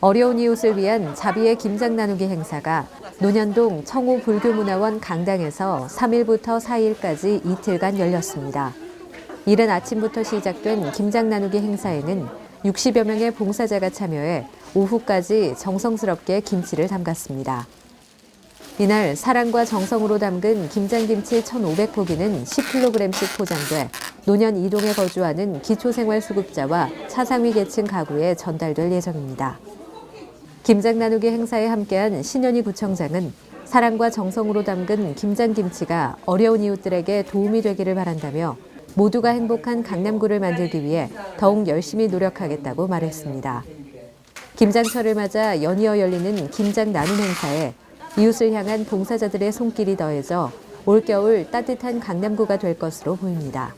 어려운 이웃을 위한 자비의 김장 나누기 행사가 논현동 청호 불교문화원 강당에서 3일부터 4일까지 이틀간 열렸습니다. 이른 아침부터 시작된 김장 나누기 행사에는 60여 명의 봉사자가 참여해 오후까지 정성스럽게 김치를 담갔습니다. 이날 사랑과 정성으로 담근 김장김치 1,500포기는 10kg씩 포장돼 노년 이동에 거주하는 기초생활수급자와 차상위 계층 가구에 전달될 예정입니다. 김장 나누기 행사에 함께한 신현희 구청장은 사랑과 정성으로 담근 김장김치가 어려운 이웃들에게 도움이 되기를 바란다며 모두가 행복한 강남구를 만들기 위해 더욱 열심히 노력하겠다고 말했습니다. 김장철을 맞아 연이어 열리는 김장 나눔 행사에 이웃을 향한 봉사자들의 손길이 더해져 올겨울 따뜻한 강남구가 될 것으로 보입니다.